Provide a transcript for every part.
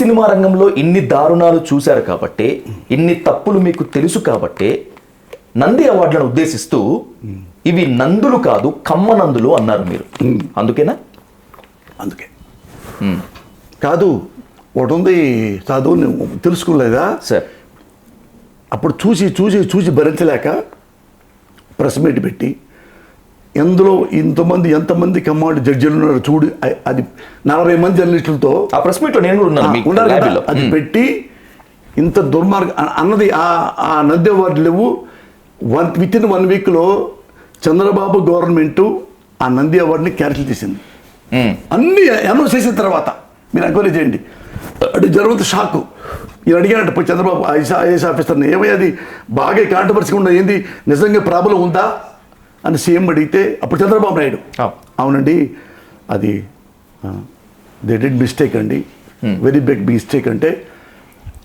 Cinema రంగంలో ఇన్ని దారుణాలు చూశారు కాబట్టి ఇన్ని తప్పులు మీకు తెలుసు కాబట్టి నంది అవార్డులను ఉద్దేశిస్తూ ఇవి నందులు కాదు కమ్మ నందులు అన్నారు మీరు. అందుకేనా? అందుకే. కాదు ఒకటి ఉంది చదువు తెలుసుకోలేదా సార్. అప్పుడు చూసి చూసి చూసి భరించలేక ప్రెస్ మీట్ పెట్టి ఎందులో ఇంతమంది ఎంతమంది కమ్మాడు జడ్జిలు ఉన్నారు చూడు. అది నలభై మంది జర్నలిస్టులతో ఆ ప్రెస్లో నేను కూడా ఉన్నాను. అది పెట్టి ఇంత దుర్మార్గ అన్నది ఆ ఆ నద్య అవార్డు లేవు. వన్ విత్ ఇన్ వన్ వీక్లో చంద్రబాబు గవర్నమెంట్ ఆ నంది అవార్డుని క్యాన్సిల్ చేసింది. అన్ని అనౌన్స్ చేసిన తర్వాత మీరు ఎంక్వైరీ చేయండి. అంటే జరుగుతూ షాకు. ఈయన అడిగాడంట పోయి చంద్రబాబు ఐఎస్ ఐఏఎస్ ఆఫీసర్ని ఏమయ్య అది? బాగా కాంట్రవర్సీ ఉందా? ఏంది? నిజంగా ప్రాబ్లం ఉందా? అని సీఎం అడిగితే అప్పుడు చంద్రబాబు నాయుడు. అవునండి అది దే డిడ్ మిస్టేక్ అండి. వెరీ బిగ్ మిస్టేక్ అంటే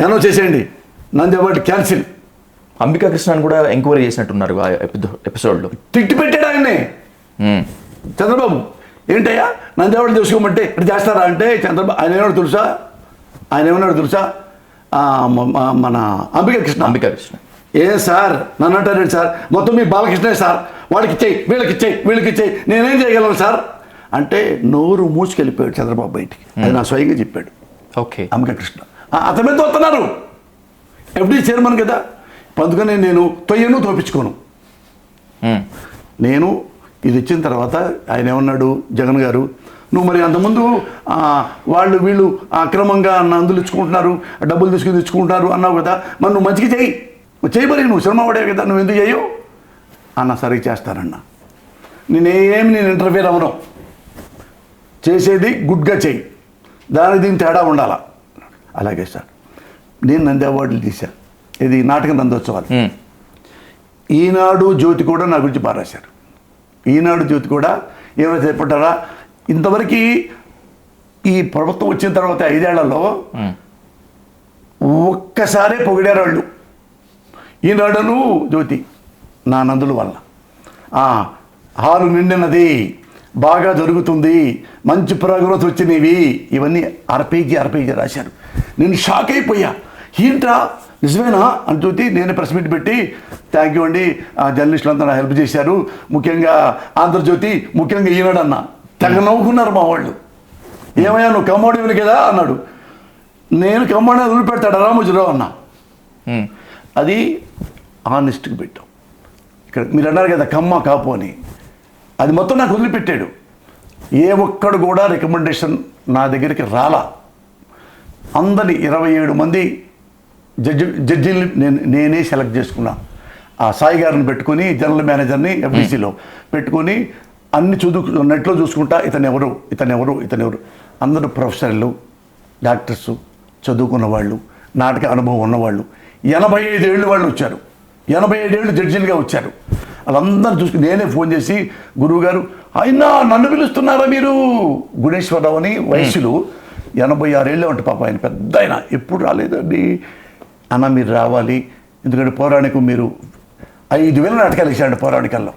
అనౌన్స్ చేసేయండి. నంది అవార్డు క్యాన్సిల్ అంబికా కృష్ణన్ కూడా ఎంక్వైరీ చేసినట్టున్నారు ఆ ఎపిసోడ్లో. తిట్టి పెట్టాడు ఆయన్నే. మ్మ్. చంద్రబాబు ఏంటయ్యా నందేవాడు తెలుసుకోమంటే ఇట్లా చేస్తారా అంటే చంద్రబాబు ఆయన ఏమన్నాడు తెలుసా? ఆయన ఏమన్నాడు తెలుసా? మన అంబిక కృష్ణ. అంబికా కృష్ణ. ఏ సార్? నన్ను అంటారేంటి సార్? మొత్తం మీ బాలకృష్ణే సార్. వాడికి ఇచ్చేయి వీళ్ళకి ఇచ్చేయి వీళ్ళకి ఇచ్చేయి. నేనేం చేయగలను సార్? అంటే నోరు మూసుకెళ్ళిపోయాడు చంద్రబాబు బయటికి. అది నా స్వయంగా చెప్పాడు. ఓకే. అంబిక కృష్ణ. ఆ, అతని మీద వస్తున్నారు? ఎఫ్డీ చైర్మన్ కదా. అందుకని నేను తొయ్యను తోపించుకోను. మ్మ్. నేను ఇది ఇచ్చిన తర్వాత ఆయన ఏమన్నాడు? జగన్ గారు నువ్వు మరి అంతకుముందు వాళ్ళు వీళ్ళు అక్రమంగా నందులు ఇచ్చుకుంటున్నారు డబ్బులు తీసుకుని తెచ్చుకుంటున్నారు అన్నావు కదా మరి నువ్వు మంచిగా చెయ్యి. చేయి మరి నువ్వు శ్రమ పడే కదా నువ్వు ఎందుకు చేయవు? అన్న సరే చేస్తానన్న. నేనేమి నేను ఇంటర్ఫియర్ అవ్వను. చేసేది గుడ్గా చెయ్యి దానికి దీని తేడా ఉండాలా? అలాగే సార్. నేను నంది అవార్డులు తీశాను ఇది నాటక నందోత్సవాలు. ఈనాడు జ్యోతి కూడా నా గురించి బాగా రాశారు. ఈనాడు జ్యోతి కూడా ఏమైనా చెప్పంటారా ఇంతవరకు ఈ ప్రభుత్వం వచ్చిన తర్వాత ఐదేళ్ళలో. ఒక్కసారే పొగిడారు వాళ్ళు. ఈనాడును జ్యోతి నా నందుల వల్ల హాలు నిండినది బాగా జరుగుతుంది. మంచి ప్రోగ్రెస్ వచ్చినవి. ఇవన్నీ అరపేజీ అరపేజీ రాశారు. నేను షాక్ అయిపోయా. ఏంట్రా? నిజమేనా? అని చూసి నేను ప్రెస్ మీట్ పెట్టి థ్యాంక్ యూ అండి. ఆ జర్నలిస్టులు అంతా నాకు హెల్ప్ చేశారు. ముఖ్యంగా ఆంధ్రజ్యోతి ముఖ్యంగా ఈనాడు అన్న తెగ నవ్వుకున్నారు మా వాళ్ళు. ఏమయ్యా నువ్వు కమ్మోడివిని కదా? అన్నాడు. నేను కమ్మోడి వదిలిపెడతాడు రామోజీరావు అన్నా. అది ఆనెస్ట్కి పెట్టాం. ఇక్కడ మీరు అన్నారు కదా కమ్మ కాపు అని. అది మొత్తం నాకు వదిలిపెట్టాడు. ఏ ఒక్కడు కూడా రికమెండేషన్ నా దగ్గరికి రాలా. అందరి ఇరవై ఏడు మంది జడ్జి జడ్జీని నేను నేనే సెలెక్ట్ చేసుకున్నా. ఆ సాయి గారిని పెట్టుకొని జనరల్ మేనేజర్ని ఎఫ్డీసీలో పెట్టుకొని అన్ని చదువు నెట్లో చూసుకుంటా ఇతను ఎవరు ఇతను ఎవరు ఇతను ఎవరు. అందరూ ప్రొఫెసర్లు డాక్టర్స్ చదువుకున్న వాళ్ళు నాటక అనుభవం ఉన్నవాళ్ళు. ఎనభై ఐదేళ్ళు వాళ్ళు వచ్చారు. ఎనభై ఏడేళ్ళు జడ్జిలుగా వచ్చారు. వాళ్ళందరూ చూసుకుని నేనే ఫోన్ చేసి గురువుగారు అయినా నన్ను పిలుస్తున్నారా మీరు? గుణేశ్వరరావు అని వయసులు ఎనభై ఆరేళ్ళే ఉంటే పాప ఆయన పెద్ద ఆయన. ఎప్పుడు రాలేదండి. అన్న మీరు రావాలి. ఎందుకంటే పౌరాణికం మీరు ఐదు వేల నాటకాలు ఇచ్చారండి పౌరాణికల్లో